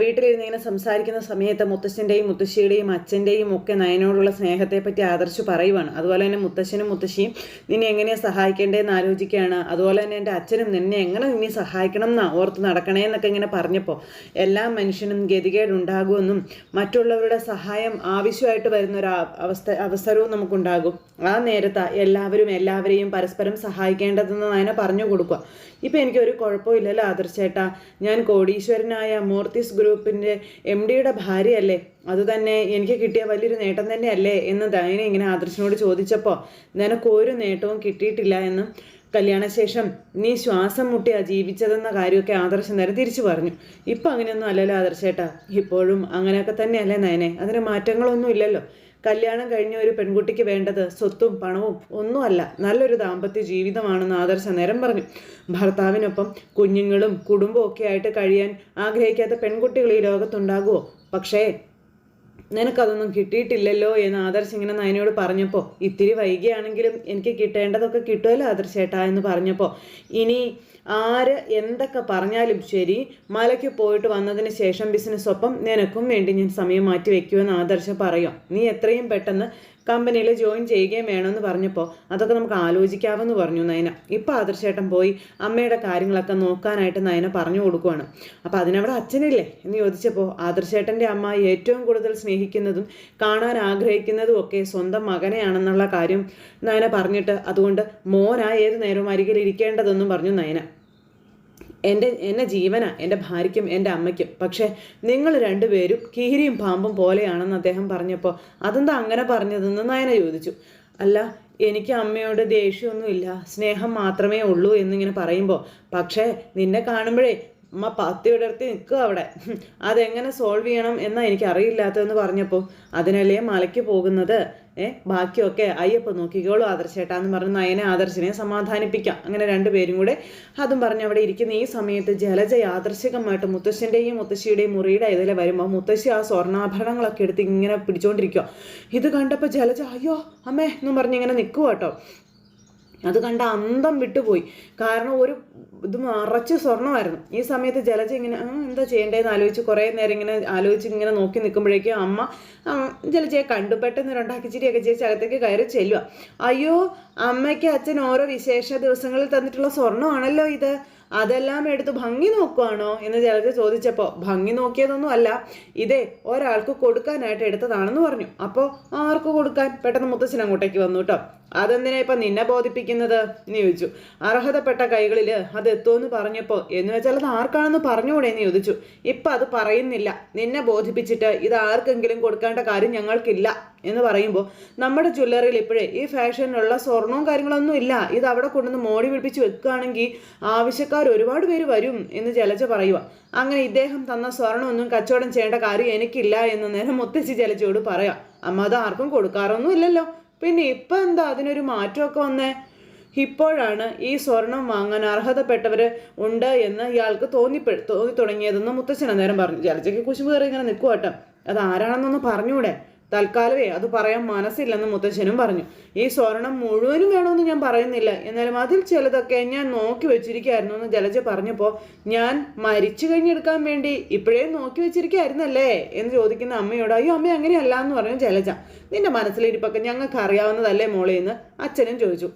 വീട്ടിലിരുന്ന് ഇങ്ങനെ സംസാരിക്കുന്ന സമയത്ത് മുത്തശ്ശന്റെയും മുത്തശ്ശിയുടെയും അച്ഛന്റെയും ഒക്കെ നയനോടുള്ള സ്നേഹത്തെപ്പറ്റി ആദർശ് പറയുവാണ്. അതുപോലെ തന്നെ മുത്തശ്ശനും മുത്തശ്ശിയും നിന്നെ എങ്ങനെയാണ് സഹായിക്കേണ്ടതെന്ന് ആലോചിക്കുകയാണ്. അതുപോലെ തന്നെ എന്റെ അച്ഛനും നിന്നെ എങ്ങനെ ഇനി സഹായിക്കണം എന്നാ ഓർത്ത് നടക്കണേ എന്നൊക്കെ ഇങ്ങനെ പറഞ്ഞപ്പോൾ എല്ലാ മനുഷ്യനും ഗതികേടുണ്ടാകുമെന്നും മറ്റുള്ളവരുടെ സഹായം ആവശ്യമായിട്ട് വരുന്ന ഒരു അവസ്ഥ അവസരവും നമുക്കുണ്ടാകും. ആ നേരത്ത് എല്ലാവരും എല്ലാവരെയും പരസ്പരം സഹായിക്കേണ്ടതെന്ന് നയന പറഞ്ഞു കൊടുക്കുക. ഇപ്പം എനിക്കൊരു കുഴപ്പമില്ലല്ലോ ആദർശേട്ടാ. ഞാൻ കോടീശ്വരനായ മൂർത്തിസ് ഗ്രൂപ്പിന്റെ എം ഡിയുടെ ഭാര്യയല്ലേ. അതുതന്നെ എനിക്ക് കിട്ടിയ വലിയൊരു നേട്ടം തന്നെയല്ലേ എന്ന് ദയന ഇങ്ങനെ ആദർശനോട് ചോദിച്ചപ്പോൾ നിനക്കൊരു നേട്ടവും കിട്ടിയിട്ടില്ല എന്നും കല്യാണശേഷം നീ ശ്വാസം മുട്ടിയാ ജീവിച്ചതെന്ന കാര്യമൊക്കെ ആദർശം നേരെ തിരിച്ചു പറഞ്ഞു. ഇപ്പം അങ്ങനെയൊന്നും അല്ലല്ലോ ആദർശേട്ടാ. ഇപ്പോഴും അങ്ങനെയൊക്കെ തന്നെയല്ലേ നയനെ. അതിന് മാറ്റങ്ങളൊന്നും ഇല്ലല്ലോ. കല്യാണം കഴിഞ്ഞ ഒരു പെൺകുട്ടിക്ക് വേണ്ടത് സ്വത്തും പണവും ഒന്നുമല്ല നല്ലൊരു ദാമ്പത്യ ജീവിതമാണെന്ന് ആദർശ നേരം പറഞ്ഞു. ഭർത്താവിനൊപ്പം കുഞ്ഞുങ്ങളും കുടുംബവും ഒക്കെ ആയിട്ട് കഴിയാൻ ആഗ്രഹിക്കാത്ത പെൺകുട്ടികൾ ഈ ലോകത്തുണ്ടാകുമോ? പക്ഷേ നിനക്കതൊന്നും കിട്ടിയിട്ടില്ലല്ലോ എന്ന് ആദർശ് ഇങ്ങനെ നയനോട് പറഞ്ഞപ്പോൾ ഇത്തിരി വൈകിയാണെങ്കിലും എനിക്ക് കിട്ടേണ്ടതൊക്കെ കിട്ടുമല്ലോ ആദർശ് ചേട്ടാ എന്ന് പറഞ്ഞപ്പോൾ ഇനി ആര് എന്തൊക്കെ പറഞ്ഞാലും ശരി മലയ്ക്ക് പോയിട്ട് വന്നതിന് ശേഷം ബിസിനസ് ഒപ്പം നിനക്കും വേണ്ടി ഞാൻ സമയം മാറ്റി വയ്ക്കുമെന്ന് ആദർശ് പറയും. നീ എത്രയും പെട്ടെന്ന് കമ്പനിയിൽ ജോയിൻ ചെയ്യുകയും വേണമെന്ന് പറഞ്ഞപ്പോൾ അതൊക്കെ നമുക്ക് ആലോചിക്കാമെന്ന് പറഞ്ഞു നയന. ഇപ്പം ആദർശേട്ടൻ പോയി അമ്മയുടെ കാര്യങ്ങളൊക്കെ നോക്കാനായിട്ട് നയന പറഞ്ഞു കൊടുക്കുവാണ്. അപ്പോൾ അതിനവിടെ അച്ഛനില്ലേ എന്ന് ചോദിച്ചപ്പോൾ ആദർശേട്ടന്റെ അമ്മ ഏറ്റവും കൂടുതൽ സ്നേഹിക്കുന്നതും കാണാൻ ആഗ്രഹിക്കുന്നതും ഒക്കെ സ്വന്തം മകനെയാണെന്നുള്ള കാര്യം നയന പറഞ്ഞിട്ട് അതുകൊണ്ട് മോനാ ഏത് നേരവും അരികിൽ ഇരിക്കേണ്ടതെന്നും പറഞ്ഞു നയന. എന്റെ എന്നെ ജീവന എന്റെ ഭാര്യയ്ക്കും എന്റെ അമ്മയ്ക്കും. പക്ഷേ നിങ്ങൾ രണ്ടുപേരും കീരിയും പാമ്പും പോലെയാണെന്ന് അദ്ദേഹം പറഞ്ഞപ്പോൾ അതെന്താ അങ്ങനെ പറഞ്ഞതെന്ന് നയന ചോദിച്ചു. അല്ല എനിക്ക് അമ്മയോട് ദേഷ്യമൊന്നുമില്ല സ്നേഹം മാത്രമേ ഉള്ളൂ എന്നിങ്ങനെ പറയുമ്പോൾ പക്ഷേ നിന്നെ കാണുമ്പോഴേ അമ്മ പത്തി വിടർത്തി നിൽക്കുക അവിടെ. അതെങ്ങനെ സോൾവ് ചെയ്യണം എന്നാ എനിക്ക് അറിയില്ലാത്തതെന്ന് പറഞ്ഞപ്പോൾ അതിനല്ലേ മലയ്ക്ക് പോകുന്നത്? ബാക്കിയൊക്കെ അയ്യപ്പ നോക്കിക്കോളൂ ആദർശേട്ടാന്ന് പറഞ്ഞ് നയനെ ആദർശിനെ സമാധാനിപ്പിക്കാം. അങ്ങനെ രണ്ടുപേരും കൂടെ അതും പറഞ്ഞ് അവിടെ ഇരിക്കുന്ന ഈ സമയത്ത് ജലജ യാദർശികമായിട്ട് മുത്തശ്ശന്റെയും മുത്തശ്ശിയുടെയും മുറിയുടെ ഇതിൽ വരുമ്പോൾ മുത്തശ്ശി ആ സ്വർണാഭരണങ്ങളൊക്കെ എടുത്ത് ഇങ്ങനെ പിടിച്ചോണ്ടിരിക്കുക ഇത് കണ്ടപ്പോൾ ജലജ അയ്യോ അമ്മേ എന്നും പറഞ്ഞ് ഇങ്ങനെ നിൽക്കുക കേട്ടോ അത് കണ്ട അന്തം വിട്ടുപോയി. കാരണം ഒരു ഇത് നിറച്ച് സ്വർണമായിരുന്നു ഈ സമയത്ത് ജലജ ഇങ്ങനെ "ആ, എന്താ ചെയ്യേണ്ടതെന്ന് ആലോചിച്ച് കുറേ നേരം ഇങ്ങനെ ആലോചിച്ച് ഇങ്ങനെ നോക്കി നിൽക്കുമ്പോഴേക്കും അമ്മ ജലജയെ കണ്ടു. പെട്ടെന്ന് രണ്ടാക്കിച്ചിരിയൊക്കെ ചേച്ചി അകത്തേക്ക് കയറി ചെല്ലുക അയ്യോ അമ്മയ്ക്ക് അച്ഛൻ ഓരോ വിശേഷ ദിവസങ്ങളിൽ തന്നിട്ടുള്ള സ്വർണമാണല്ലോ ഇത്. അതെല്ലാം എടുത്ത് ഭംഗി നോക്കുവാണോ? എന്ന് ജലജ ചോദിച്ചപ്പോൾ ഭംഗി നോക്കിയതൊന്നും അല്ല. ഇതേ ഒരാൾക്ക് കൊടുക്കാനായിട്ട് എടുത്തതാണെന്ന് പറഞ്ഞു. അപ്പോൾ ആർക്ക് കൊടുക്കാൻ? പെട്ടെന്ന് മുത്തച്ഛൻ അങ്ങോട്ടേക്ക് വന്നു കേട്ടോ. അതെന്തിനാ ഇപ്പം നിന്നെ ബോധിപ്പിക്കുന്നത്? എന്ന് ചോദിച്ചു. അർഹതപ്പെട്ട കൈകളിൽ അത് എത്തുമെന്ന് പറഞ്ഞപ്പോൾ എന്ന് വെച്ചാൽ അത് ആർക്കാണെന്ന് പറഞ്ഞുകൂടെ എന്ന് ചോദിച്ചു. ഇപ്പം അത് പറയുന്നില്ല. നിന്നെ ബോധിപ്പിച്ചിട്ട് ഇത് ആർക്കെങ്കിലും കൊടുക്കേണ്ട കാര്യം ഞങ്ങൾക്കില്ല എന്ന് പറയുമ്പോൾ നമ്മുടെ ജ്വല്ലറിയിൽ ഇപ്പോഴേ ഈ ഫാഷനിലുള്ള സ്വർണവും കാര്യങ്ങളൊന്നും ഇല്ല. ഇത് അവിടെ കൊണ്ടുവന്ന് മോടി പിടിപ്പിച്ച് വെക്കുകയാണെങ്കിൽ ആവശ്യക്കാർ ഒരുപാട് പേര് വരും എന്ന് ജലജ പറയുക അങ്ങനെ ഇദ്ദേഹം തന്ന സ്വർണമൊന്നും കച്ചവടം ചെയ്യേണ്ട കാര്യം എനിക്കില്ല എന്ന് നേരം മുത്തശ്ശി ജലജയോട് പറയാം. അമ്മ അത് ആർക്കും കൊടുക്കാറൊന്നും ഇല്ലല്ലോ. പിന്നെ ഇപ്പം എന്താ അതിനൊരു മാറ്റമൊക്കെ വന്നേ? ഇപ്പോഴാണ് ഈ സ്വർണം വാങ്ങാൻ അർഹതപ്പെട്ടവർ ഉണ്ട് എന്ന് ഇയാൾക്ക് തോന്നിപ്പെ തോന്നി തുടങ്ങിയതെന്ന് മുത്തച്ഛൻ അന്നേരം പറഞ്ഞു. ജലജയ്ക്ക് കുശുമ്പ് കയറി ഇങ്ങനെ നിൽക്കുവാട്ടം അത് ആരാണെന്നൊന്ന് പറഞ്ഞൂടെ തൽക്കാലമേ അത് പറയാൻ മനസ്സില്ലെന്ന് മുത്തച്ഛനും പറഞ്ഞു. ഈ സ്വർണം മുഴുവനും വേണമെന്ന് ഞാൻ പറയുന്നില്ല. എന്നാലും അതിൽ ചിലതൊക്കെ ഞാൻ നോക്കി വെച്ചിരിക്കുകയായിരുന്നു എന്ന് ജലജ പറഞ്ഞപ്പോൾ ഞാൻ മരിച്ചു കഴിഞ്ഞെടുക്കാൻ വേണ്ടി ഇപ്പോഴേ നോക്കി വെച്ചിരിക്കുകയായിരുന്നല്ലേ എന്ന് ചോദിക്കുന്ന അമ്മയോട് അയ്യോ അമ്മ അങ്ങനെയല്ല എന്ന് പറഞ്ഞു ജലജ. നിന്റെ മനസ്സിലിരിപ്പൊക്കെ ഞങ്ങൾക്ക് അറിയാവുന്നതല്ലേ മോളെ എന്ന് അച്ഛനും ചോദിച്ചു.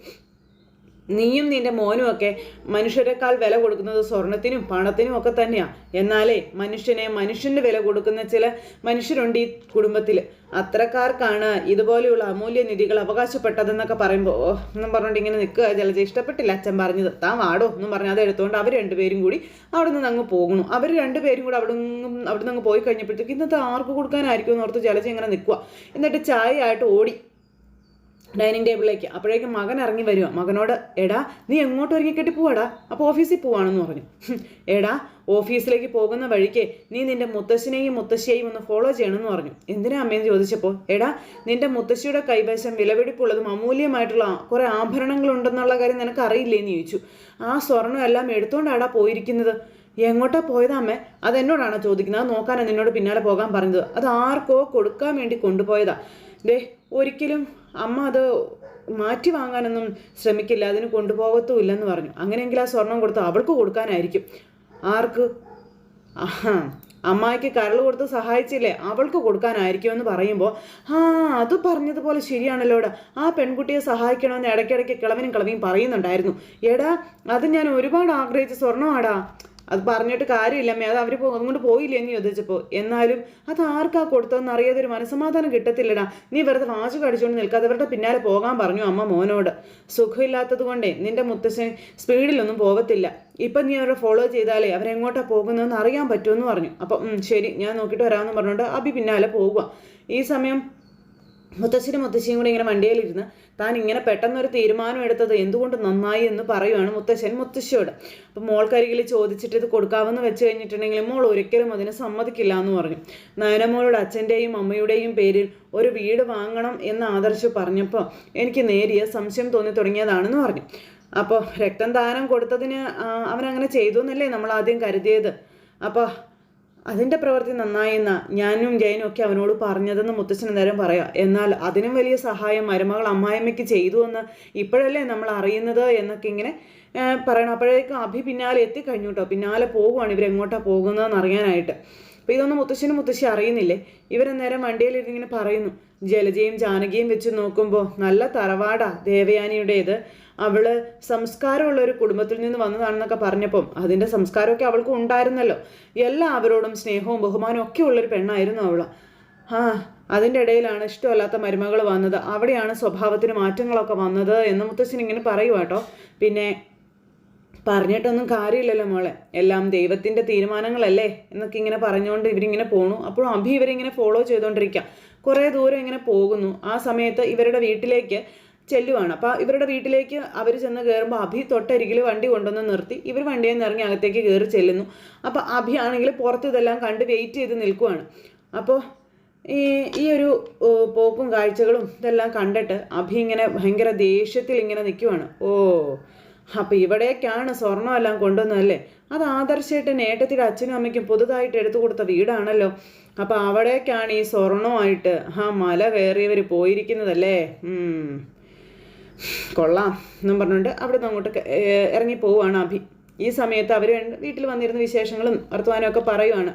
നീയും നിന്റെ മോനുമൊക്കെ മനുഷ്യരെക്കാൾ വില കൊടുക്കുന്നത് സ്വർണത്തിനും പണത്തിനും ഒക്കെ തന്നെയാണ് എന്നാലേ മനുഷ്യനെ മനുഷ്യന് വില കൊടുക്കുന്ന ചില മനുഷ്യരുണ്ട് ഈ കുടുംബത്തിൽ അത്രക്കാർക്കാണ് ഇതുപോലെയുള്ള അമൂല്യ നിധികൾ അവകാശപ്പെട്ടതെന്നൊക്കെ പറയുമ്പോൾ എന്നും പറഞ്ഞുകൊണ്ട് ഇങ്ങനെ നിൽക്കുക ജലജ. ഇഷ്ടപ്പെട്ടില്ല അച്ഛൻ പറഞ്ഞത്. താൻ വാടോ എന്നും പറഞ്ഞ് അത് എടുത്തുകൊണ്ട് അവർ രണ്ടുപേരും കൂടി അവിടെ നിന്ന് അങ്ങ് പോകണു അവർ രണ്ടുപേരും കൂടി അവിടെ നിന്നും അവിടെ നിന്ന് അങ്ങ് പോയി കഴിഞ്ഞപ്പോഴത്തേക്ക് ഇന്നത്തെ ആർക്ക് കൊടുക്കാനായിരിക്കും എന്ന് ഓർത്ത് ജലജ ഇങ്ങനെ നിൽക്കുക. എന്നിട്ട് ചായ ആയിട്ട് ഓടി ഡൈനിങ് ടേബിളിലേക്ക്. അപ്പോഴേക്കും മകൻ ഇറങ്ങി വരിക മകനോട് എടാ നീ എങ്ങോട്ട് ഒരുങ്ങി കെട്ടി പോവാടാ? അപ്പോൾ ഓഫീസിൽ പോവാണെന്ന് പറഞ്ഞു. എടാ ഓഫീസിലേക്ക് പോകുന്ന വഴിക്ക് നീ നിന്റെ മുത്തശ്ശനെയും മുത്തശ്ശിയെയും ഒന്ന് ഫോളോ ചെയ്യണമെന്ന് പറഞ്ഞു. എന്തിനാ അമ്മയെന്ന് ചോദിച്ചപ്പോൾ എടാ നിന്റെ മുത്തശ്ശിയുടെ കൈവശം വിലപിടിപ്പുള്ളതും അമൂല്യമായിട്ടുള്ള കുറേ ആഭരണങ്ങളുണ്ടെന്നുള്ള കാര്യം നിനക്ക് അറിയില്ലേ എന്ന് ചോദിച്ചു. ആ സ്വർണം എല്ലാം എടുത്തോണ്ടാടാ പോയിരിക്കുന്നത്? എങ്ങോട്ടാ പോയതാ അമ്മേ? അതെന്നോടാണോ ചോദിക്കുന്നത്? അത് നോക്കാനാണ് നിന്നോട് പിന്നാലെ പോകാൻ പറഞ്ഞത്. അത് ആർക്കോ കൊടുക്കാൻ വേണ്ടി കൊണ്ടുപോയതാ. ദേ ഒരിക്കലും അമ്മ അത് മാറ്റി വാങ്ങാനൊന്നും ശ്രമിക്കില്ല അതിന് കൊണ്ടുപോകത്തുമില്ലെന്ന് പറഞ്ഞു. അങ്ങനെയെങ്കിൽ ആ സ്വർണം കൊടുത്ത്? അവൾക്ക് കൊടുക്കാനായിരിക്കും. ആർക്ക്? അമ്മായിക്ക് കരൾ കൊടുത്ത് സഹായിച്ചില്ലേ? അവൾക്ക് കൊടുക്കാനായിരിക്കും എന്ന് പറയുമ്പോൾ ആ അത് പറഞ്ഞതുപോലെ ശരിയാണല്ലോടാ ആ പെൺകുട്ടിയെ സഹായിക്കണമെന്ന് ഇടയ്ക്കിടയ്ക്ക് കിളവനും കിളവിയും പറയുന്നുണ്ടായിരുന്നു. എടാ അത് ഞാൻ ഒരുപാട് ആഗ്രഹിച്ച സ്വർണമാടാ അത് പറഞ്ഞിട്ട് കാര്യമില്ല അമ്മേ. അത് അവർ അതുകൊണ്ട് പോയില്ലേ നീ ചോദിച്ചപ്പോൾ എന്നാലും അത് ആർക്കാ കൊടുത്തതെന്ന് അറിയാതെ ഒരു മനസ്സമാധാനം കിട്ടത്തില്ലടാ. നീ വെറുതെ വാച്ച് കടിച്ചുകൊണ്ട് നിൽക്കാതെ അവരുടെ പിന്നാലെ പോകാൻ പറഞ്ഞു അമ്മ മോനോട്. സുഖമില്ലാത്തത് കൊണ്ടേ നിന്റെ മുത്തശ്ശൻ സ്പീഡിലൊന്നും പോകത്തില്ല ഇപ്പം നീ അവരെ ഫോളോ ചെയ്താലേ അവരെങ്ങോട്ടാണ് പോകുന്നതെന്ന് അറിയാൻ പറ്റുമെന്ന് പറഞ്ഞു. അപ്പം ശരി ഞാൻ നോക്കിയിട്ട് വരാമെന്ന് പറഞ്ഞുകൊണ്ട് അബി പിന്നാലെ പോവുക ഈ സമയം മുത്തശ്ശനും മുത്തശ്ശിയും കൂടി ഇങ്ങനെ വണ്ടിയിലിരുന്ന് താൻ ഇങ്ങനെ പെട്ടെന്നൊരു തീരുമാനം എടുത്തത് എന്തുകൊണ്ട് നന്നായി എന്ന് പറയുവാണ് മുത്തശ്ശൻ മുത്തശ്ശിയോട്. അപ്പം മോൾക്കരികിൽ ചോദിച്ചിട്ട് ഇത് കൊടുക്കാമെന്ന് വെച്ച് കഴിഞ്ഞിട്ടുണ്ടെങ്കിൽ മോൾ ഒരിക്കലും അതിന് സമ്മതിക്കില്ല എന്ന് പറഞ്ഞു. നയനമോളുടെ അച്ഛന്റെയും അമ്മയുടെയും പേരിൽ ഒരു വീട് വാങ്ങണം എന്ന് ആദർശ് പറഞ്ഞപ്പോൾ എനിക്ക് നേരിയ സംശയം തോന്നി തുടങ്ങിയതാണെന്ന് പറഞ്ഞു. അപ്പോൾ രക്തം ദാനം കൊടുത്തതിന് അവനങ്ങനെ ചെയ്തു എന്നല്ലേ നമ്മൾ ആദ്യം കരുതിയത്? അപ്പോൾ അതിന്റെ പ്രവൃത്തി നന്നായെന്ന ഞാനും ജയനും ഒക്കെ അവനോട് പറഞ്ഞതെന്ന് മുത്തച്ഛൻ നേരം പറയാം. എന്നാൽ അതിനും വലിയ സഹായം മരുമകൾ അമ്മായിമ്മയ്ക്ക് ചെയ്തു എന്ന് ഇപ്പോഴല്ലേ നമ്മൾ അറിയുന്നത് എന്നൊക്കെ ഇങ്ങനെ പറയണം. അപ്പോഴേക്കും അഭി പിന്നാലെ എത്തിക്കഴിഞ്ഞു കേട്ടോ പിന്നാലെ പോകുവാണ് ഇവരെങ്ങോട്ടാണ് പോകുന്നതെന്ന് അറിയാനായിട്ട്. അപ്പോൾ ഇതൊന്നും മുത്തശ്ശനും മുത്തശ്ശി അറിയുന്നില്ലേ? ഇവരന്നേരം വണ്ടിയിലിരുന്നിങ്ങനെ പറയുന്നു. ജലജയും ജാനകിയും വെച്ച് നോക്കുമ്പോൾ നല്ല തറവാടാ ദേവയാനിയുടേത്. അവൾ സംസ്കാരമുള്ള ഒരു കുടുംബത്തിൽ നിന്ന് വന്നതാണെന്നൊക്കെ പറഞ്ഞപ്പം അതിന്റെ സംസ്കാരമൊക്കെ അവൾക്ക് ഉണ്ടായിരുന്നല്ലോ. എല്ലാവരോടും സ്നേഹവും ബഹുമാനവും ഒക്കെ ഉള്ളൊരു പെണ്ണായിരുന്നു അവൾ. ആ അതിന്റെ ഇടയിലാണ് ഇഷ്ടമല്ലാത്ത മരുമകൾ വന്നത്. അവിടെയാണ് സ്വഭാവത്തിന് മാറ്റങ്ങളൊക്കെ വന്നത് എന്ന് മുത്തശ്ശൻ ഇങ്ങനെ പറയുവാട്ടോ പിന്നെ പറഞ്ഞിട്ടൊന്നും കാര്യമില്ലല്ലോ മോളെ. എല്ലാം ദൈവത്തിന്റെ തീരുമാനങ്ങളല്ലേ എന്നൊക്കെ ഇങ്ങനെ പറഞ്ഞുകൊണ്ട് ഇവരിങ്ങനെ പോണു. അപ്പോഴും അഭി ഇവരിങ്ങനെ ഫോളോ ചെയ്തുകൊണ്ടിരിക്കുക കുറേ ദൂരം ഇങ്ങനെ പോകുന്നു. ആ സമയത്ത് ഇവരുടെ വീട്ടിലേക്ക് ചെല്ലുവാണ്. അപ്പോൾ ഇവരുടെ വീട്ടിലേക്ക് അവർ ചെന്ന് കയറുമ്പോൾ അഭി തൊട്ടരികിൽ വണ്ടി കൊണ്ടുവന്ന് നിർത്തി. ഇവർ വണ്ടിയിൽ നിന്ന് ഇറങ്ങി അകത്തേക്ക് കയറി ചെല്ലുന്നു. അപ്പോൾ അഭി ആണെങ്കിൽ പുറത്ത് ഇതെല്ലാം കണ്ട് വെയിറ്റ് ചെയ്ത് നിൽക്കുവാണ്. അപ്പോൾ ഈ ഈ ഒരു പോക്കും കാഴ്ചകളും ഇതെല്ലാം കണ്ടിട്ട് അഭി ഇങ്ങനെ ഭയങ്കര ദേഷ്യത്തിൽ ഇങ്ങനെ നിൽക്കുവാണ്. ഓ അപ്പം ഇവിടേക്കാണ് സ്വർണമെല്ലാം കൊണ്ടുവന്നതല്ലേ അത് ആദർശേട്ടൻ ഏട്ടത്തിയുടെ അച്ഛനും അമ്മയ്ക്കും പുതുതായിട്ട് എടുത്തു കൊടുത്ത വീടാണല്ലോ. അപ്പോൾ അവിടേക്കാണ് ഈ സ്വർണമായിട്ട് ആ മല കയറിയവർ പോയിരിക്കുന്നതല്ലേ. കൊള്ളാം എന്നും പറഞ്ഞുകൊണ്ട് അവിടെ അങ്ങോട്ട് ഇറങ്ങി പോവുകയാണ് അഭി. ഈ സമയത്ത് അവർ വീട്ടിൽ വന്നിരുന്ന വിശേഷങ്ങളും വർത്തമാനമൊക്കെ പറയുവാണ്.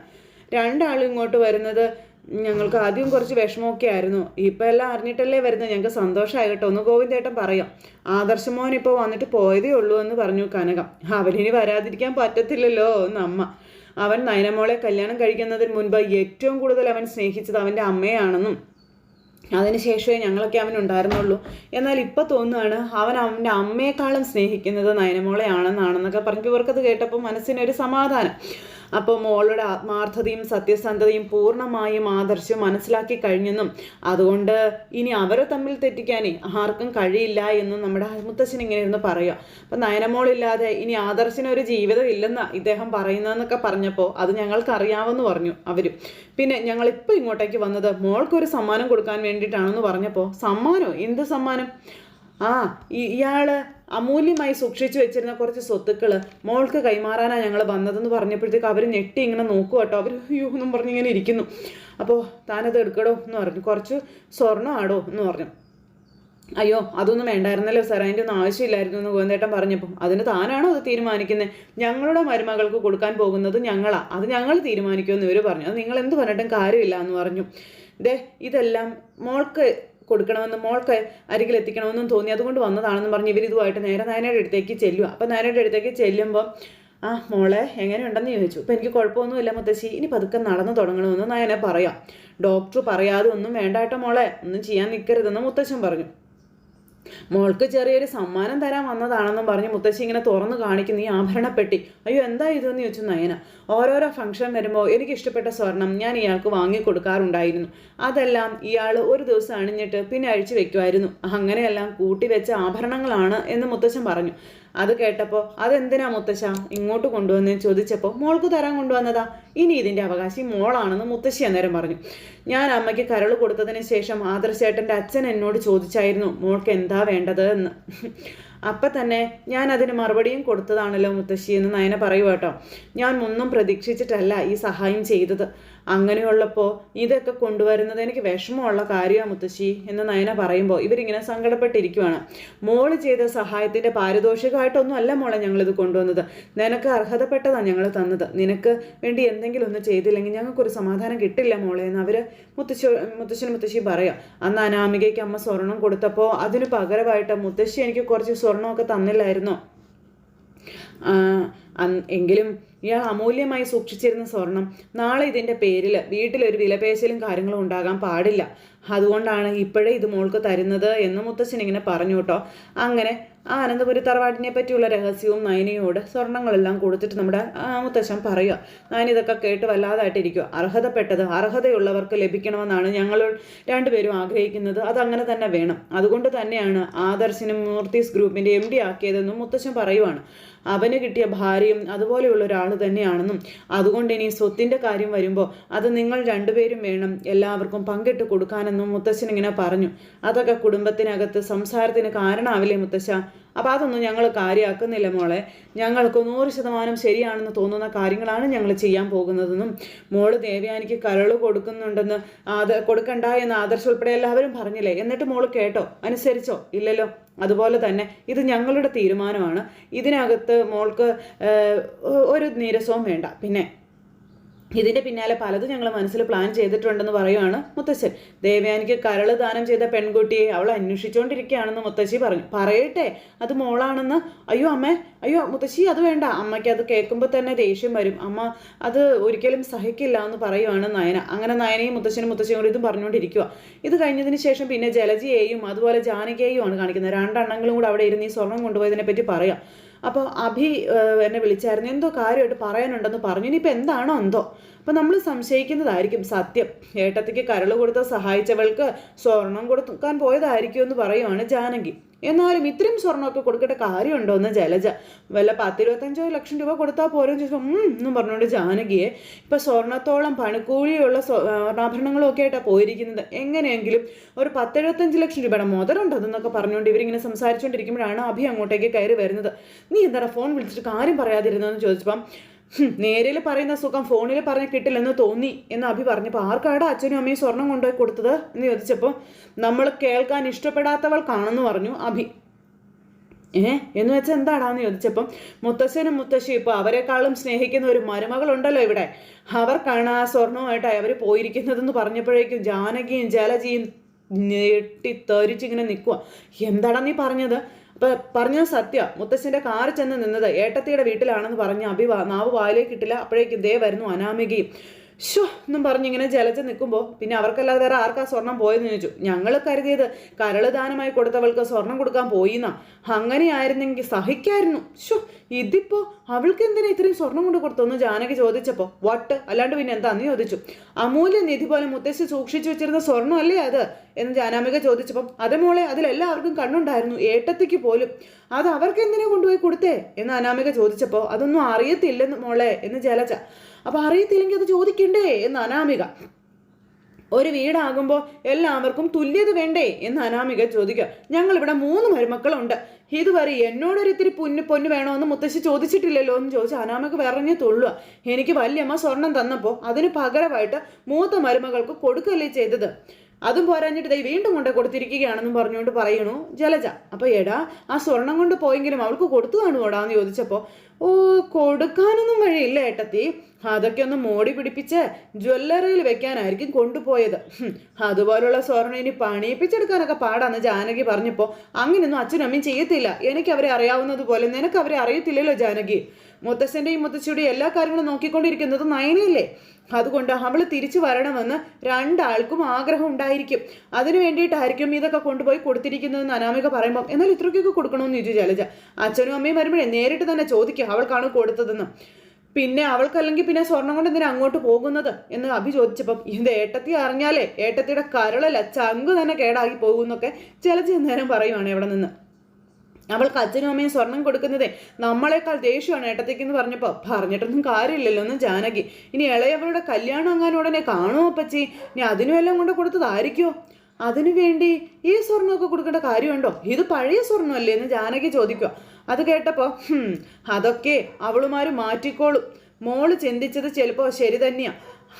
രണ്ടാളും ഇങ്ങോട്ട് വരുന്നത് ഞങ്ങൾക്ക് ആദ്യം കുറച്ച് വിഷമമൊക്കെ ആയിരുന്നു. ഇപ്പം എല്ലാം അറിഞ്ഞിട്ടല്ലേ വരുന്നത്? ഞങ്ങൾക്ക് സന്തോഷമായി കേട്ടോ. ഒന്ന് ഗോവിന്ദേട്ടൻ പറയാം. ആദർശമോൻ ഇപ്പോൾ വന്നിട്ട് പോയതേ ഉള്ളൂ എന്ന് പറഞ്ഞു കനകം. അവനിനി വരാതിരിക്കാൻ പറ്റത്തില്ലല്ലോ എന്ന് അമ്മ. അവൻ നയനമോളെ കല്യാണം കഴിക്കുന്നതിന് മുൻപ് ഏറ്റവും കൂടുതൽ അവൻ സ്നേഹിച്ചത് അവന്റെ അമ്മയാണെന്നും അതിനുശേഷമേ ഞങ്ങളൊക്കെ അവനുണ്ടായിരുന്നുള്ളൂ എന്നാൽ ഇപ്പോൾ തോന്നുകയാണ് അവൻ അവന്റെ അമ്മയെക്കാളും സ്നേഹിക്കുന്നത് നയനമോളെയാണെന്നാണെന്നൊക്കെ പറഞ്ഞു ഇവർക്കത് കേട്ടപ്പോൾ മനസ്സിനൊരു സമാധാനം. അപ്പോൾ മോളുടെ ആത്മാർത്ഥതയും സത്യസന്ധതയും പൂർണമായും ആദർശം മനസ്സിലാക്കി കഴിഞ്ഞെന്നും അതുകൊണ്ട് ഇനി അവരെ തമ്മിൽ തെറ്റിക്കാനേ ആർക്കും കഴിയില്ല എന്നും നമ്മുടെ മുത്തശ്ശൻ ഇങ്ങനെ ഇരുന്ന് പറയുക. അപ്പം നയനമോളില്ലാതെ ഇനി ആദർശിന് ഒരു ജീവിതം ഇല്ലെന്ന് ഇദ്ദേഹം പറയുന്നതെന്നൊക്കെ പറഞ്ഞപ്പോൾ അത് ഞങ്ങൾക്ക് അറിയാമെന്ന് പറഞ്ഞു അവരും. പിന്നെ ഞങ്ങളിപ്പോൾ ഇങ്ങോട്ടേക്ക് വന്നത് മോൾക്കൊരു സമ്മാനം കൊടുക്കാൻ വേണ്ടിയിട്ടാണെന്ന് പറഞ്ഞപ്പോൾ സമ്മാനോ? എന്ത് സമ്മാനം? ആ ഇയാൾ അമൂല്യമായി സൂക്ഷിച്ചു വെച്ചിരുന്ന കുറച്ച് സ്വത്തുക്കൾ മോൾക്ക് കൈമാറാനാണ് ഞങ്ങൾ വന്നതെന്ന് പറഞ്ഞപ്പോഴത്തേക്ക് അവർ ഞെട്ടി ഇങ്ങനെ നോക്കുക കേട്ടോ. അവർ അയ്യോ എന്നും പറഞ്ഞ് ഇങ്ങനെ ഇരിക്കുന്നു. അപ്പോൾ താനത് എടുക്കടോ എന്ന് പറഞ്ഞു. കുറച്ച് സ്വർണം ആടോ എന്ന് പറഞ്ഞു. അയ്യോ അതൊന്നും വേണ്ടായിരുന്നല്ലോ സാർ അതിന്റെ ഒന്നും ആവശ്യമില്ലായിരുന്നു എന്ന് ഗോവിന്ദേട്ടൻ പറഞ്ഞപ്പോൾ അതിന് താനാണോ അത് തീരുമാനിക്കുന്നത് ഞങ്ങളുടെ മരുമകൾക്ക് കൊടുക്കാൻ പോകുന്നത് ഞങ്ങളാ. അത് ഞങ്ങൾ തീരുമാനിക്കുമെന്ന് ഇവർ പറഞ്ഞു. അത് നിങ്ങൾ എന്ത് പറഞ്ഞിട്ടും കാര്യമില്ല എന്ന് പറഞ്ഞു. ദേ ഇതെല്ലാം മോൾക്ക് കൊടുക്കണമെന്ന് മോൾക്ക് അരികിൽ എത്തിക്കണമെന്നും തോന്നി. അതുകൊണ്ട് വന്നതാണെന്ന് പറഞ്ഞ് ഇവർ ഇതുമായിട്ട് നേരെ നയനയുടെ അടുത്തേക്ക് ചെല്ലുക അപ്പം നയനയുടെ അടുത്തേക്ക് ചെല്ലുമ്പോൾ ആ മോളെ എങ്ങനെയുണ്ടെന്ന് ചോദിച്ചു. അപ്പം എനിക്ക് കുഴപ്പമൊന്നുമില്ല മുത്തശ്ശി. ഇനി പതുക്കെ നടന്നു തുടങ്ങണമെന്ന് നായനെ പറയാം. ഡോക്ടർ പറയാതെ ഒന്നും വേണ്ട കേട്ടോ മോളെ. ഒന്നും ചെയ്യാൻ നിൽക്കരുതെന്ന് മുത്തശ്ശൻ പറഞ്ഞു. മോൾക്ക് ചെറിയൊരു സമ്മാനം തരാൻ വന്നതാണെന്നും പറഞ്ഞ് മുത്തശ്ശി ഇങ്ങനെ തുറന്നു കാണിക്കുന്ന ഈ ആഭരണപ്പെട്ടി. അയ്യോ എന്താ ഇതെന്ന്? ചോദിച്ചു നയന. ഓരോരോ ഫംഗ്ഷൻ വരുമ്പോൾ എനിക്ക് ഇഷ്ടപ്പെട്ട സ്വർണം ഞാൻ ഇയാൾക്ക് വാങ്ങി കൊടുക്കാറുണ്ടായിരുന്നു. അതെല്ലാം ഇയാൾ ഒരു ദിവസം അണിഞ്ഞിട്ട് പിന്നെ അഴിച്ചു വെക്കുമായിരുന്നു. അങ്ങനെയെല്ലാം കൂട്ടി വെച്ച ആഭരണങ്ങളാണ് എന്ന് മുത്തശ്ശൻ പറഞ്ഞു. അത് കേട്ടപ്പോൾ അതെന്തിനാ മുത്തശ്ശ? ഇങ്ങോട്ട് കൊണ്ടുവന്ന്? ചോദിച്ചപ്പോൾ മോൾക്ക് തരാൻ കൊണ്ടുവന്നതാ. ഇനി ഇതിന്റെ അവകാശി മോളാണെന്ന് മുത്തശ്ശി അന്നേരം പറഞ്ഞു. ഞാൻ അമ്മയ്ക്ക് കരൾ കൊടുത്തതിന് ശേഷം ആദർശേട്ടന്റെ അച്ഛൻ എന്നോട് ചോദിച്ചായിരുന്നു മോൾക്ക് എന്താ വേണ്ടത്? എന്ന്. അപ്പം തന്നെ ഞാൻ അതിന് മറുപടിയും കൊടുത്തതാണല്ലോ മുത്തശ്ശി എന്ന് നയന പറയുക കേട്ടോ. ഞാൻ ഒന്നും പ്രതീക്ഷിച്ചിട്ടല്ല ഈ സഹായം ചെയ്തത്. അങ്ങനെയുള്ളപ്പോൾ ഇതൊക്കെ കൊണ്ടുവരുന്നത് എനിക്ക് വിഷമമുള്ള കാര്യമാണ് മുത്തശ്ശി എന്ന് നയന പറയുമ്പോൾ ഇവരിങ്ങനെ സങ്കടപ്പെട്ടിരിക്കുവാണ്. മോൾ ചെയ്ത സഹായത്തിന്റെ പാരിതോഷികമായിട്ടൊന്നും അല്ല മോളെ ഞങ്ങളിത് കൊണ്ടുവന്നത്. നിനക്ക് അർഹതപ്പെട്ടതാണ് ഞങ്ങൾ തന്നത്. നിനക്ക് വേണ്ടി എന്തെങ്കിലും ഒന്ന് ചെയ്തില്ലെങ്കിൽ ഞങ്ങൾക്കൊരു സമാധാനം കിട്ടില്ല മോളെ എന്ന് അവർ മുത്തശ്ശി മുത്തശ്ശനും മുത്തശ്ശിയും പറയാം. അന്ന് അനാമികയ്ക്ക് അമ്മ സ്വർണം കൊടുത്തപ്പോൾ അതിന് പകരമായിട്ട് മുത്തശ്ശി എനിക്ക് കുറച്ച് സ്വർണമൊക്കെ തന്നില്ലായിരുന്നോ? എങ്കിലും ഇയാൾ അമൂല്യമായി സൂക്ഷിച്ചിരുന്ന സ്വർണം നാളെ ഇതിന്റെ പേരിൽ വീട്ടിലൊരു വിലപേശലും കാര്യങ്ങളും ഉണ്ടാകാൻ പാടില്ല. അതുകൊണ്ടാണ് ഇപ്പോഴേ ഇത് മോൾക്ക് തരുന്നത് എന്ന് മുത്തശ്ശൻ ഇങ്ങനെ പറഞ്ഞു കേട്ടോ. അങ്ങനെ ആ അനന്തപുരി തറവാടിനെ പറ്റിയുള്ള രഹസ്യവും നയനയോട് സ്വർണങ്ങളെല്ലാം കൊടുത്തിട്ട് നമ്മുടെ മുത്തശ്ശൻ പറയുക നയന ഇതൊക്കെ കേട്ട് വല്ലാതായിട്ടിരിക്കുക അർഹതപ്പെട്ടത് അർഹതയുള്ളവർക്ക് ലഭിക്കണമെന്നാണ് ഞങ്ങൾ രണ്ടുപേരും ആഗ്രഹിക്കുന്നത്. അതങ്ങനെ തന്നെ വേണം. അതുകൊണ്ട് തന്നെയാണ് ആദർശിനും മൂർത്തീസ് ഗ്രൂപ്പിന്റെ എം ഡി ആക്കിയതെന്നും മുത്തശ്ശൻ പറയുവാണ്. അവന് കിട്ടിയ ഭാര്യയും അതുപോലെയുള്ള ഒരാൾ തന്നെയാണെന്നും അതുകൊണ്ട് ഇനി സ്വത്തിന്റെ കാര്യം വരുമ്പോൾ അത് നിങ്ങൾ രണ്ടുപേരും വേണം എല്ലാവർക്കും പങ്കിട്ട് കൊടുക്കാനെന്നും മുത്തശ്ശൻ ഇങ്ങനെ പറഞ്ഞു. അതൊക്കെ കുടുംബത്തിനകത്ത് സംസാരത്തിന് കാരണമാവില്ലേ മുത്തശ്ശ? അപ്പം അതൊന്നും ഞങ്ങൾ കാര്യമാക്കുന്നില്ല മോളെ. ഞങ്ങൾക്ക് നൂറ് ശതമാനം ശരിയാണെന്ന് തോന്നുന്ന കാര്യങ്ങളാണ് ഞങ്ങൾ ചെയ്യാൻ പോകുന്നതെന്നും മോൾ ദേവയാനിക്ക് കരൾ കൊടുക്കുന്നുണ്ടെന്ന് ആദ കൊടുക്കണ്ട എന്ന് ആദർശ് ഉൾപ്പെടെ എല്ലാവരും പറഞ്ഞില്ലേ? എന്നിട്ട് മോൾ കേട്ടോ? അനുസരിച്ചോ? ഇല്ലല്ലോ? അതുപോലെ തന്നെ ഇത് ഞങ്ങളുടെ തീരുമാനമാണ്. ഇതിനകത്ത് മോൾക്ക് ഒരു നീരസവും വേണ്ട. പിന്നെ ഇതിന്റെ പിന്നാലെ പലതും ഞങ്ങൾ മനസ്സിൽ പ്ലാൻ ചെയ്തിട്ടുണ്ടെന്ന് പറയുവാണ് മുത്തശ്ശൻ. ദേവയാനിക്ക് കരൾ ദാനം ചെയ്ത പെൺകുട്ടിയെ അവൾ അന്വേഷിച്ചുകൊണ്ടിരിക്കുകയാണെന്ന് മുത്തശ്ശി പറഞ്ഞു. പറയട്ടെ അത് മോളാണെന്ന്. അയ്യോ അമ്മേ അയ്യോ മുത്തശ്ശി അത് വേണ്ട. അമ്മയ്ക്ക് അത് കേൾക്കുമ്പോൾ തന്നെ ദേഷ്യം വരും. അമ്മ അത് ഒരിക്കലും സഹിക്കില്ല എന്ന് പറയുവാണ് നയന. അങ്ങനെ നയനയും മുത്തശ്ശനും മുത്തശ്ശിയും കൂടി ഇതും പറഞ്ഞുകൊണ്ടിരിക്കുക ഇത് കഴിഞ്ഞതിന് ശേഷം പിന്നെ ജലജിയെയും അതുപോലെ ജാനകിയെയും ആണ് കാണിക്കുന്നത്. രണ്ടെണ്ണങ്ങളും കൂടെ അവിടെ ഇരുന്ന് ഈ സ്വർണം കൊണ്ടുപോയതിനെ പറ്റി പറയാം. അപ്പോൾ അഭി എന്നെ വിളിച്ചായിരുന്നു. എന്തോ കാര്യമായിട്ട് പറയാനുണ്ടെന്ന് പറഞ്ഞു. ഇനിയിപ്പോൾ എന്താണോ എന്തോ. അപ്പോൾ നമ്മൾ സംശയിക്കുന്നതായിരിക്കും സത്യം. ഏട്ടത്തിക്ക് കരൾ കൊടുത്ത് സഹായിച്ചവൾക്ക് സ്വർണം കൊടുക്കാൻ പോയതായിരിക്കും എന്ന് പറയുവാണ് ജാനകി. എന്നാലും ഇത്രയും സ്വർണമൊക്കെ കൊടുക്കേണ്ട കാര്യമുണ്ടോ എന്ന് ജലജ വല്ല പത്തിരുപത്തഞ്ചോ ലക്ഷം രൂപ കൊടുത്താൽ പോരെന്ന് ചോദിച്ചു എന്നും പറഞ്ഞുകൊണ്ട് ജാനകിയെ ഇപ്പം സ്വർണത്തോളം പണിക്കൂലിയുള്ള സ്വർണാഭരണങ്ങളും ഒക്കെ ആയിട്ടാണ് പോയിരിക്കുന്നത്. എങ്ങനെയെങ്കിലും ഒരു പത്തെഴുപത്തഞ്ച് ലക്ഷം രൂപയുടെ മുതലുണ്ട് അതെന്നൊക്കെ പറഞ്ഞുകൊണ്ട് ഇവരിങ്ങനെ സംസാരിച്ചുകൊണ്ടിരിക്കുമ്പോഴാണ് അഭി അങ്ങോട്ടേക്ക് കയറി വരുന്നത്. നീ എന്താ ഫോൺ വിളിച്ചിട്ട് കാര്യം പറയാതിരുന്നതെന്ന് ചോദിച്ചപ്പം "ഹും, നേരിൽ പറയുന്ന സുഖം ഫോണിൽ പറഞ്ഞ് കിട്ടില്ലെന്ന് തോന്നി എന്ന് അഭി പറഞ്ഞപ്പോൾ ആർക്കാടാ അച്ഛനും അമ്മയും സ്വർണം കൊണ്ടുപോയി കൊടുത്തത് എന്ന് ചോദിച്ചപ്പോൾ നമ്മൾ കേൾക്കാൻ ഇഷ്ടപ്പെടാത്തവൾക്കാണെന്ന് പറഞ്ഞു അഭി. ഏ? എന്ന് വെച്ചാൽ എന്താടാന്ന് ചോദിച്ചപ്പം മുത്തശ്ശനും മുത്തശ്ശി ഇപ്പോൾ അവരെക്കാളും സ്നേഹിക്കുന്ന ഒരു മരുമകളുണ്ടല്ലോ ഇവിടെ. അവർക്കാണ് ആ സ്വർണവുമായിട്ട് അവർ പോയിരിക്കുന്നതെന്ന് പറഞ്ഞപ്പോഴേക്കും ജാനകിയും ജലജിയും ഞെട്ടിത്തെറിച്ചിങ്ങനെ നിൽക്കുക എന്താടാ നീ പറഞ്ഞത്? അപ്പൊ പറഞ്ഞ സത്യ മുത്തശ്ശന്റെ കാറ് ചെന്ന് നിന്നത് ഏട്ടത്തിയുടെ വീട്ടിലാണെന്ന് പറഞ്ഞ് അഭി നാവ് വായിലേക്ക് അപ്പോഴേക്കും ദേ വരുന്നു അനാമികയും. ഷോ എന്നും പറഞ്ഞ് ഇങ്ങനെ ജലജ നിൽക്കുമ്പോൾ പിന്നെ അവർക്കല്ലാതെ വേറെ ആർക്കാ സ്വർണം പോയെന്ന് ചോദിച്ചു. ഞങ്ങൾ കരുതിയത് കരൾ ദാനമായി കൊടുത്തവൾക്ക് സ്വർണം കൊടുക്കാൻ പോയിന്നാ. അങ്ങനെയായിരുന്നെങ്കിൽ സഹിക്കായിരുന്നു. ഷോ ഇതിപ്പോ അവൾക്ക് എന്തിനാ ഇത്രയും സ്വർണം കൊണ്ട് കൊടുത്തൊന്ന് ജാനകി ചോദിച്ചപ്പോൾ വട്ട് അല്ലാണ്ട് പിന്നെ എന്താന്ന് ചോദിച്ചു. അമൂല്യ നിധി പോലെ മുത്തശ്ശി സൂക്ഷിച്ചു വെച്ചിരുന്ന സ്വർണം അല്ലേ അത്? എന്ന് ജാനാമിക ചോദിച്ചപ്പം അത് മോളെ അതിലെല്ലാവർക്കും കണ്ണുണ്ടായിരുന്നു. ഏട്ടത്തിക്ക് പോലും. അത് അവർക്ക് എന്തിനാ കൊണ്ടുപോയി കൊടുത്തേ? എന്ന് അനാമിക ചോദിച്ചപ്പോൾ അതൊന്നും അറിയത്തില്ലെന്ന് മോളെ എന്ന് ജലജ. അപ്പൊ അറിയത്തില്ലെങ്കിൽ അത് ചോദിക്കണ്ടേ എന്ന് അനാമിക. ഒരു വീടാകുമ്പോൾ എല്ലാവർക്കും തുല്യത വേണ്ടേ എന്ന് അനാമിക ചോദിക്കുക. ഞങ്ങൾ ഇവിടെ മൂന്ന് മരുമക്കളുണ്ട്. ഇതുവരെ എന്നോടൊരിത്തിരി പൊന്ന് പൊന്ന് വേണമെന്ന് മുത്തശ്ശി ചോദിച്ചിട്ടില്ലല്ലോ എന്ന് ചോദിച്ച് അനാമക്ക് വിറഞ്ഞു തൊള്ളുക. എനിക്ക് വല്യമ്മ സ്വർണം തന്നപ്പോൾ അതിന് പകരമായിട്ട് മൂത്ത മരുമകൾക്ക് കൊടുക്കല്ലേ ചെയ്തത്? അതും പോരാഞ്ഞിട്ട് ദൈ വീണ്ടും കൊണ്ട് കൊടുത്തിരിക്കുകയാണെന്നും പറഞ്ഞുകൊണ്ട് പറയണു ജലജ. അപ്പൊ എടാ ആ സ്വർണം കൊണ്ട് പോയെങ്കിലും അവൾക്ക് കൊടുത്തു കാണുമോടാ എന്ന് ചോദിച്ചപ്പോൾ ഓ കൊടുക്കാനൊന്നും വഴിയില്ല ഏട്ടത്തി. അതൊക്കെ ഒന്ന് മോടി പിടിപ്പിച്ച് ജ്വല്ലറിയിൽ വെക്കാനായിരിക്കും കൊണ്ടുപോയത്. അതുപോലുള്ള സ്വർണം ഇനി പണിയിപ്പിച്ചെടുക്കാനൊക്കെ പാടാന്ന് ജാനകി പറഞ്ഞപ്പോൾ അങ്ങനെയൊന്നും അച്ഛനും അമ്മയും ചെയ്യത്തില്ല. എനിക്ക് അവരെ അറിയാവുന്നത് പോലെ നിനക്ക് അവരെ അറിയത്തില്ലല്ലോ ജാനകി. മുത്തശ്ശന്റെയും മുത്തശ്ശിയുടെയും എല്ലാ കാര്യങ്ങളും നോക്കിക്കൊണ്ടിരിക്കുന്നത് നയനയല്ലേ? അതുകൊണ്ട് അവൾ തിരിച്ചു വരണമെന്ന് രണ്ടാൾക്കും ആഗ്രഹം ഉണ്ടായിരിക്കും. അതിനു വേണ്ടിയിട്ടായിരിക്കും ഇതൊക്കെ കൊണ്ടുപോയി കൊടുത്തിരിക്കുന്നതെന്ന് അനാമിക പറയുമ്പോൾ എന്നാൽ ഇത്രയ്ക്കൊക്കെ കൊടുക്കണമെന്ന് ചോദിച്ചു ജലജ. അച്ഛനും അമ്മയും വരുമ്പോഴേ നേരിട്ട് തന്നെ ചോദിക്കുക അവൾക്കാണ് കൊടുത്തതെന്ന്. പിന്നെ അവൾക്കല്ലെങ്കിൽ പിന്നെ സ്വർണം കൊണ്ട് എന്തിനാ അങ്ങോട്ട് പോകുന്നത് എന്ന് അഭി ചോദിച്ചപ്പം ഇത് ഏട്ടത്തി അറിഞ്ഞാലേ ഏട്ടത്തിയുടെ കരളല്ല ചങ്ക് തന്നെ കേടാക്കി പോകുന്നൊക്കെ ചില നേരം പറയുവാണ് ഇവിടെ നിന്ന്. അവൾക്ക് അച്ഛനും അമ്മയും സ്വർണം കൊടുക്കുന്നതേ നമ്മളെക്കാൾ ദേഷ്യമാണ് ഏട്ടത്തേക്ക് എന്ന് പറഞ്ഞപ്പോൾ പറഞ്ഞിട്ടൊന്നും കാര്യമില്ലല്ലോ എന്ന് ജാനകി. ഇനി ഇളയവളുടെ കല്യാണം അങ്ങനെ ഉടനെ കാണുമോ അപ്പച്ചി? ഇനി അതിനും എല്ലാം കൊണ്ട് കൊടുത്തതായിരിക്കുമോ അതിനു വേണ്ടി ഈ സ്വർണമൊക്കെ കൊടുക്കേണ്ട കാര്യമുണ്ടോ? ഇത് പഴയ സ്വർണമല്ലേ എന്ന് ജാനകി ചോദിക്കുക അത് കേട്ടപ്പോൾ "ഹും, അതൊക്കെ അവളുമാര് മാറ്റിക്കോളും. മോൾ ചിന്തിച്ചത് ചിലപ്പോൾ ശരി തന്നെയാ.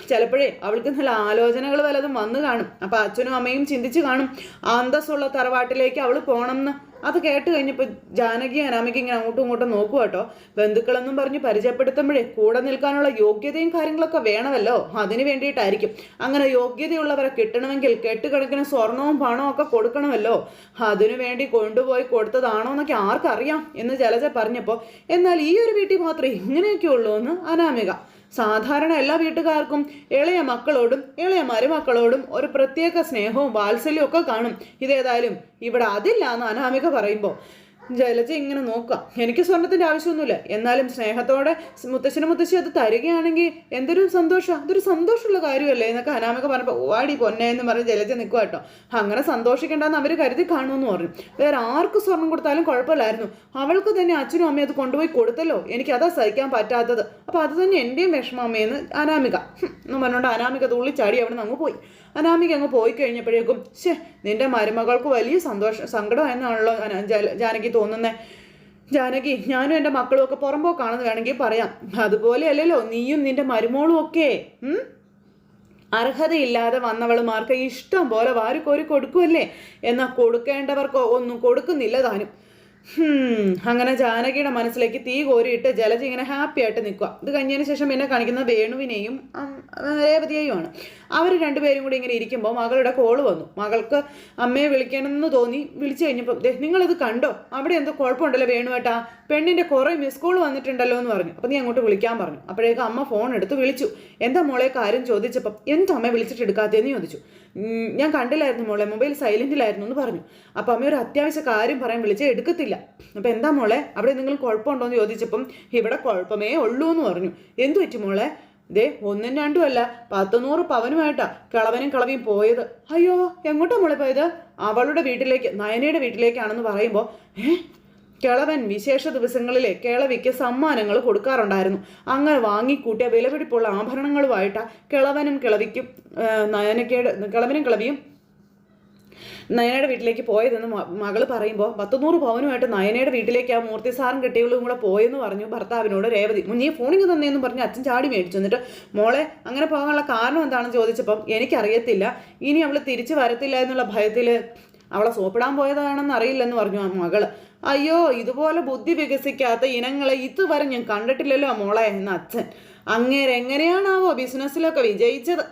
ചിലപ്പോഴേ അവൾക്ക് നല്ല ആലോചനകൾ വല്ലതും വന്നു കാണും. അപ്പൊ അച്ഛനും അമ്മയും ചിന്തിച്ചു കാണും. അന്തസ്സുള്ള തറവാട്ടിലേക്ക് അവൾ പോണമെന്ന് അത് കേട്ട് കഴിഞ്ഞപ്പോൾ ജാനകി അനാമയ്ക്ക് ഇങ്ങനെ അങ്ങോട്ടും ഇങ്ങോട്ടും നോക്കുക കേട്ടോ ബന്ധുക്കളെന്നും പറഞ്ഞ് പരിചയപ്പെടുത്തുമ്പോഴേ കൂടെ നിൽക്കാനുള്ള യോഗ്യതയും കാര്യങ്ങളൊക്കെ വേണമല്ലോ. അതിന് വേണ്ടിയിട്ടായിരിക്കും. അങ്ങനെ യോഗ്യതയുള്ളവരെ കിട്ടണമെങ്കിൽ കെട്ടുകണക്കിന് സ്വർണവും പണവും ഒക്കെ കൊടുക്കണമല്ലോ. അതിനു വേണ്ടി കൊണ്ടുപോയി കൊടുത്തതാണോ എന്നൊക്കെ ആർക്കറിയാം എന്ന് ജലജ പറഞ്ഞപ്പോൾ എന്നാൽ ഈ ഒരു വീട്ടിൽ മാത്രമേ ഇങ്ങനെയൊക്കെ ഉള്ളൂ എന്ന് അനാമിക സാധാരണ എല്ലാ വീട്ടുകാർക്കും ഇളയ മക്കളോടും ഇളയ മരുമക്കളോടും ഒരു പ്രത്യേക സ്നേഹവും വാത്സല്യവും ഒക്കെ കാണും. ഇതേതായാലും ഇവിടെ അതില്ല എന്ന് അനാമിക പറയുമ്പോൾ ജലജ ഇങ്ങനെ നോക്കാം എനിക്ക് സ്വർണത്തിന്റെ ആവശ്യമൊന്നുമില്ല. എന്നാലും സ്നേഹത്തോടെ മുത്തശ്ശനും മുത്തശ്ശി അത് തരികയാണെങ്കിൽ എന്തൊരു സന്തോഷം. അതൊരു സന്തോഷമുള്ള കാര്യമല്ലേ എന്നൊക്കെ അനാമിക പറഞ്ഞപ്പോൾ ഓടി പൊന്നെ എന്ന് പറഞ്ഞ് ജലജ നിൽക്കുക കേട്ടോ. അങ്ങനെ സന്തോഷിക്കേണ്ടെന്ന് അവർ കരുതി കാണുമെന്ന് പറഞ്ഞു. വേറെ ആർക്ക് സ്വർണം കൊടുത്താലും കുഴപ്പമില്ലായിരുന്നു. അവൾക്ക് തന്നെ അച്ഛനും അമ്മയും അത് കൊണ്ടുപോയി കൊടുത്തല്ലോ. എനിക്ക് സഹിക്കാൻ പറ്റാത്തത്. അപ്പോൾ അത് തന്നെ എന്റെയും വിഷമം അമ്മയെന്ന് അനാമിക എന്ന് പറഞ്ഞുകൊണ്ട് അനാമിക തുള്ളിച്ചാടി അവിടെ നിന്ന് അങ്ങ് പോയി. അനാമിക അങ്ങ് പോയി കഴിഞ്ഞപ്പോഴേക്കും ശേ നിന്റെ മരുമകൾക്ക് വലിയ സന്തോഷം സങ്കടം എന്നാണല്ലോ ജാനകി തോന്നുന്നത് ജാനകി ഞാനും എന്റെ മക്കളും ഒക്കെ പുറമ്പോക്കാണെന്ന് വേണമെങ്കിൽ പറയാം. അതുപോലെ അല്ലല്ലോ നീയും നിന്റെ മരുമോളും ഒക്കെ? അർഹതയില്ലാതെ വന്നവളുമാർക്ക് ഇഷ്ടം പോലെ വാരി വാരിക്കോരി കൊടുക്കുമല്ലേ എന്നാൽ കൊടുക്കേണ്ടവർക്ക് ഒന്നും കൊടുക്കുന്നില്ല താനും. അങ്ങനെ ജാനകിയുടെ മനസ്സിലേക്ക് തീ കോരിയിട്ട് ജലജ ഇങ്ങനെ ഹാപ്പി ആയിട്ട് നിൽക്കുക ഇത് കഴിഞ്ഞതിന് ശേഷം പിന്നെ കാണിക്കുന്ന വേണുവിനെയും രേവതിയെയുമാണ്. അവർ രണ്ടുപേരും കൂടി ഇങ്ങനെ ഇരിക്കുമ്പോൾ മകളുടെ കോൾ വന്നു. മകൾക്ക് അമ്മയെ വിളിക്കണമെന്ന് തോന്നി വിളിച്ചു കഴിഞ്ഞപ്പോൾ നിങ്ങളിത് കണ്ടോ? അവിടെ എന്തോ കുഴപ്പമുണ്ടല്ലോ വേണുവേട്ടാ. പെണ്ണിന്റെ കുറേ മിസ് കോൾ വന്നിട്ടുണ്ടല്ലോ എന്ന് പറഞ്ഞു. അപ്പോൾ നീ അങ്ങോട്ട് വിളിക്കാൻ പറഞ്ഞു. അപ്പോഴേക്കും അമ്മ ഫോൺ എടുത്ത് വിളിച്ചു. എന്താ മോളെ കാര്യം ചോദിച്ചപ്പം എന്താ അമ്മയെ വിളിച്ചിട്ട് എടുക്കാത്തതെന്ന് ചോദിച്ചു. "ഉം, ഞാൻ കണ്ടില്ലായിരുന്നു മോളെ. മൊബൈൽ സൈലന്റിലായിരുന്നു എന്ന് പറഞ്ഞു. അപ്പോൾ അമ്മ ഒരു അത്യാവശ്യ കാര്യം പറയാൻ വിളിച്ച് എടുക്കത്തില്ല. അപ്പോൾ എന്താ മോളെ? അവിടെ നിങ്ങൾ കുഴപ്പമുണ്ടോ എന്ന് ചോദിച്ചപ്പം ഇവിടെ കുഴപ്പമേ ഉള്ളൂ എന്ന് പറഞ്ഞു. എന്തു പറ്റി മോളെ? ദേ ഒന്നും രണ്ടും അല്ല. പത്തുനൂറ് പവനുമായിട്ടാ കിളവനും കിളവിയും പോയത്. അയ്യോ എങ്ങോട്ടാ മോളെ പോയത്? അവളുടെ വീട്ടിലേക്ക് നയനയുടെ വീട്ടിലേക്കാണെന്ന് പറയുമ്പോൾ ഏ കിളവൻ വിശേഷ ദിവസങ്ങളിലെ കിളവിക്ക് സമ്മാനങ്ങൾ കൊടുക്കാറുണ്ടായിരുന്നു. അങ്ങനെ വാങ്ങിക്കൂട്ടിയ വിലപിടിപ്പുള്ള ആഭരണങ്ങളുമായിട്ട് കിളവനും കിളവിക്കും നയനക്കേട് കിളവനും കിളവിയും നയനയുടെ വീട്ടിലേക്ക് പോയതെന്ന് മകൾ പറയുമ്പോൾ പത്തുനൂറ് പവനുമായിട്ട് നയനയുടെ വീട്ടിലേക്ക് ആ മൂർത്തി സാറും കെട്ടികളും കൂടെ പോയെന്ന് പറഞ്ഞു ഭർത്താവിനോട് രേവതി. നീ ഫോണിങ് തന്നെയെന്ന് പറഞ്ഞ് അച്ഛൻ ചാടി മേടിച്ചു. എന്നിട്ട് മോളെ അങ്ങനെ പോകാനുള്ള കാരണം എന്താണെന്ന് ചോദിച്ചപ്പം എനിക്കറിയത്തില്ല. ഇനി അവൾ തിരിച്ചു വരത്തില്ല എന്നുള്ള ഭയത്തിൽ അവളെ സോപ്പിടാൻ പോയതാണെന്ന് അറിയില്ലെന്ന് പറഞ്ഞു ആ മകൾ. അയ്യോ ഇതുപോലെ ബുദ്ധി വികസിക്കാത്ത ഇനങ്ങളെ ഇതുവരെ ഞാൻ കണ്ടിട്ടില്ലല്ലോ മോളെ എന്ന അച്ഛൻ. അങ്ങേരെ എങ്ങനെയാണാവോ ബിസിനസ്സിലൊക്കെ വിജയിച്ചത്?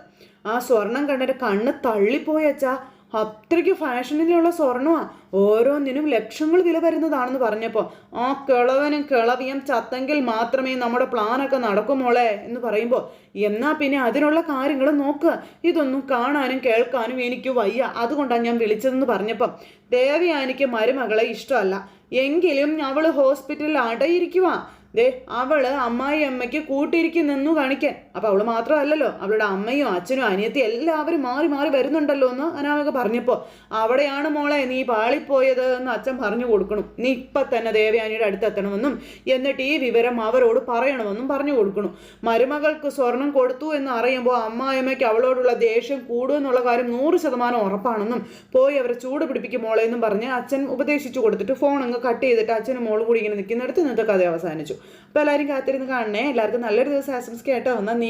ആ സ്വർണം കണ്ടിട്ട് കണ്ണ് തള്ളിപ്പോയച്ചാ അത്രയ്ക്ക് ഫാഷനിലുള്ള സ്വർണമാ. ഓരോന്നിനും ലക്ഷങ്ങൾ വില വരുന്നതാണെന്ന് പറഞ്ഞപ്പോൾ ആ കിളവനും കിളവിയും ചത്തെങ്കിൽ മാത്രമേ നമ്മുടെ പ്ലാനൊക്കെ നടക്കുമോളെ എന്ന് പറയുമ്പോൾ എന്നാ പിന്നെ അതിനുള്ള കാര്യങ്ങൾ നോക്കുക ഇതൊന്നും കാണാനും കേൾക്കാനും എനിക്ക് വയ്യ. അതുകൊണ്ടാണ് ഞാൻ വിളിച്ചതെന്ന് പറഞ്ഞപ്പം ദേവയാനിക്ക് മരുമകളെ ഇഷ്ടമല്ല. എങ്കിലും അവൾ ഹോസ്പിറ്റലിൽ അടയിരിക്കുവാ. ദേ അവൾ അമ്മായി അമ്മയ്ക്ക് കൂട്ടിരിക്കുന്നെന്നു കാണിക്കാൻ. അപ്പൊ അവൾ മാത്രമല്ലല്ലോ അവളുടെ അമ്മയും അച്ഛനും അനിയത്തിയും എല്ലാവരും മാറി മാറി വരുന്നുണ്ടല്ലോ എന്ന് അനാമൊക്കെ പറഞ്ഞപ്പോ അവിടെയാണ് മോളെ നീ പാളിപ്പോയത് എന്ന് അച്ഛൻ പറഞ്ഞു കൊടുക്കണം. നീ ഇപ്പൊ തന്നെ ദേവയാനിയുടെ അടുത്തെത്തണമെന്നും എന്നിട്ട് ഈ വിവരം അവരോട് പറയണമെന്നും പറഞ്ഞു കൊടുക്കണം. മരുമകൾക്ക് സ്വർണം കൊടുത്തു എന്ന് അറിയുമ്പോൾ അമ്മായിമ്മയ്ക്ക് അവളോടുള്ള ദേഷ്യം കൂടുമെന്നുള്ള കാര്യം നൂറ് ശതമാനം ഉറപ്പാണെന്നും പോയി അവരെ ചൂട് പിടിപ്പിക്കും മോളെ എന്നും പറഞ്ഞ് അച്ഛൻ ഉപദേശിച്ചു കൊടുത്തിട്ട് ഫോൺ അങ്ങ് കട്ട് ചെയ്തിട്ട് അച്ഛനും മോളും കൂടി ഇങ്ങനെ നിൽക്കുന്നിടത്ത് ഇന്നത്തെ കഥ അവസാനിച്ചു. അപ്പോൾ എല്ലാവരും കാത്തിരുന്ന് കാണണേ. എല്ലാവർക്കും നല്ലൊരു ദിവസം ആശംസിക്കേട്ടോ നന്ദി.